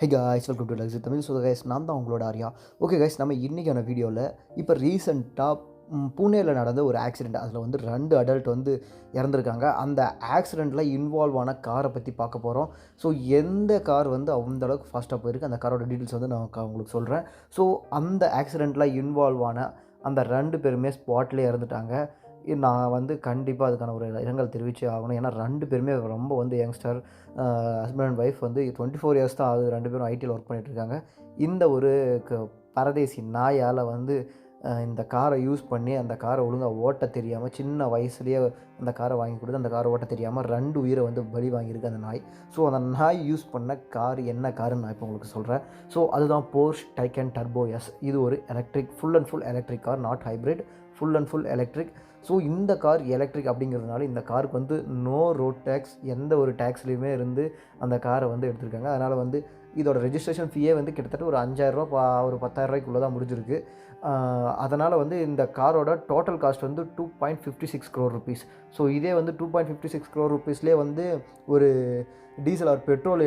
Hey guys welcome to Luxy Tamil so guys நான் தான் உங்களோட ஆரியா. ஓகே கைஸ் நம்ம இன்றைக்கான வீடியோவில் இப்போ ரீசெண்டாக புனேயில் நடந்த ஒரு ஆக்சிடெண்ட் அதில் வந்து ரெண்டு அடல்ட் வந்து இறந்துருக்காங்க. அந்த ஆக்சிடெண்ட்டில் இன்வால்வ் ஆன காரை பற்றி பார்க்க போகிறோம் ஸோ எந்த கார் வந்து அந்த அளவுக்கு ஃபாஸ்ட்டாக போயிருக்கு? அந்த காரோட டீட்டெயில்ஸ் வந்து நான் க- உங்களுக்கு சொல்கிறேன் ஸோ அந்த ஆக்சிடெண்ட்டில் இன்வால்வ் ஆன அந்த ரெண்டு பேருமே ஸ்பாட்லேயே இறந்துட்டாங்க. நான் வந்து கண்டிப்பாக அதுக்கான ஒரு இரங்கல் தெரிவிச்சே ஆகணும். ஏன்னா ரெண்டு பேருமே ரொம்ப வந்து யங்ஸ்டர் ஹஸ்பண்ட் அண்ட் ஒய்ஃப் வந்து டுவெண்ட்டி ஃபோர் இயர்ஸ் தான் ஆகுது. ரெண்டு பேரும் ஐடியில் ஒர்க் பண்ணிகிட்ருக்காங்க இந்த ஒரு க- பரதேசி நாயால் வந்து இந்த காரை யூஸ் பண்ணி அந்த காரை ஒழுங்காக ஓட்ட தெரியாமல் சின்ன வயசுலேயே அந்த காரை வாங்கி கொடுத்து அந்த காரை ஓட்ட தெரியாமல் ரெண்டு உயிரை வந்து பலி வாங்கியிருக்கு அந்த நாய். ஸோ அந்த நாய் யூஸ் பண்ண கார் என்ன காருன்னு நான் இப்போ உங்களுக்கு சொல்கிறேன் ஸோ அதுதான் போர்ஷ் டைக்கன் டர்போ எஸ் இது ஒரு electric full and full electric car not hybrid full and full electric so இந்த கார் எலக்ட்ரிக் அப்படிங்கிறதுனால இந்த காருக்கு வந்து நோ ரோட் டேக்ஸ் எந்த ஒரு டேக்ஸ்லேயுமே இருந்து அந்த காரை வந்து எடுத்திருக்காங்க. அதனால் வந்து இதோட ரெஜிஸ்ட்ரேஷன் ஃபீயே வந்து கிட்டத்தட்ட ஒரு அஞ்சாயிரரூபா ஒரு பத்தாயிரரூபாய்க்குள்ளே தான் முடிஞ்சிருக்கு. அதனால் வந்து இந்த காரோட டோட்டல் காஸ்ட் வந்து two point fifty six crore rupees so இதே வந்து two point fifty six crore ருபீஸ்லேயே வந்து ஒரு டீசல் ஆர் பெட்ரோல்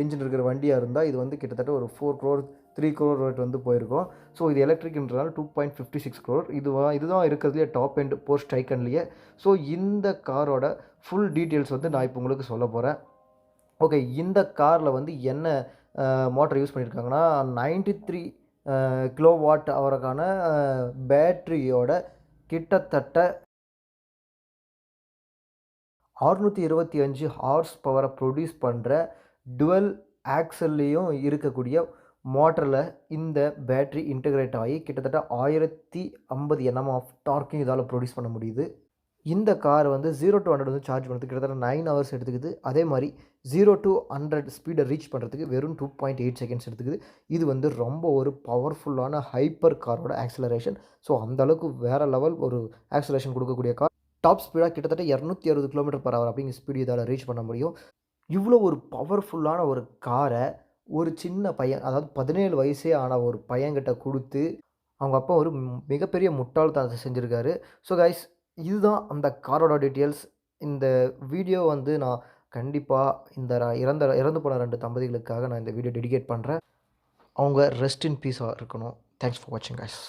என்ஜின் இருக்கிற வண்டியாக இருந்தால் இது வந்து கிட்டத்தட்ட ஒரு four crore three crore rate வந்து போயிருக்கோம். ஸோ இது எலக்ட்ரிக்ன்றதால two point fifty six crore இதுவா இதுதான் இருக்கிறதுலே டாப் எண்ட் போர் ஸ்ட்ரைக்கன்லேயே ஸோ இந்த காரோட ஃபுல் டீட்டெயில்ஸ் வந்து நான் இப்போ உங்களுக்கு சொல்ல போகிறேன் ஓகே இந்த காரில் வந்து என்ன மோட்டர் யூஸ் பண்ணியிருக்காங்கன்னா நைன்டி த்ரீ கிலோ வாட் அவருக்கான பேட்ரியோட கிட்டத்தட்ட அறுநூற்றி இருபத்தி அஞ்சு ஹார்ஸ் பவரை ப்ரொடியூஸ் பண்ணுற டுவெல் ஆக்சல்லையும் இருக்கக்கூடிய மோட்டரில் இந்த பேட்ரி இன்டகிரேட் ஆகி கிட்டத்தட்ட ஆயிரத்தி ஐம்பது என்எம் ஆஃப் டார்க்கையும் இதால் ப்ரொடியூஸ் பண்ண முடியுது. இந்த கார் வந்து ஜீரோ டு ஹண்ட்ரட் வந்து சார்ஜ் பண்ணுறதுக்கு கிட்டத்தட்ட நைன் ஹவர்ஸ் எடுத்துக்குது. அதே மாதிரி ஜீரோ டு ஹண்ட்ரட் ஸ்பீடை ரீச் பண்ணுறதுக்கு வெறும் டூ பாயிண்ட் எயிட் செகண்ட்ஸ் எடுத்துக்குது. இது வந்து ரொம்ப ஒரு பவர்ஃபுல்லான ஹைப்பர் காரோட ஆக்சலரேஷன் ஸோ அந்தளவுக்கு வேறு லெவல் ஒரு ஆக்சலரேஷன் கொடுக்கக்கூடிய கார் டாப் ஸ்பீடாக கிட்டத்தட்ட இரநூத்தி அறுபது கிலோமீட்டர் பர் ஹவர் அப்படிங்கிற ஸ்பீடு இதால் ரீச் பண்ண முடியும். இவ்வளோ ஒரு பவர்ஃபுல்லான ஒரு காரை ஒரு சின்ன பையன் அதாவது பதினேழு வயசே ஆன ஒரு பையன்கிட்ட கொடுத்து அவங்க அப்பா ஒரு மிகப்பெரிய முட்டாள்தனத்தை செஞ்சுருக்காரு. ஸோ கைஸ் இதுதான் அந்த காரோட டீட்டெயில்ஸ் இந்த வீடியோ வந்து நான் கண்டிப்பாக இந்த இறந்த இறந்து போன ரெண்டு தம்பதிகளுக்காக நான் இந்த வீடியோ டெடிகேட் பண்ணுறேன் அவங்க ரெஸ்ட் இன் பீஸாக இருக்கணும். தேங்க்ஸ் ஃபார் வாட்சிங் கைஸ்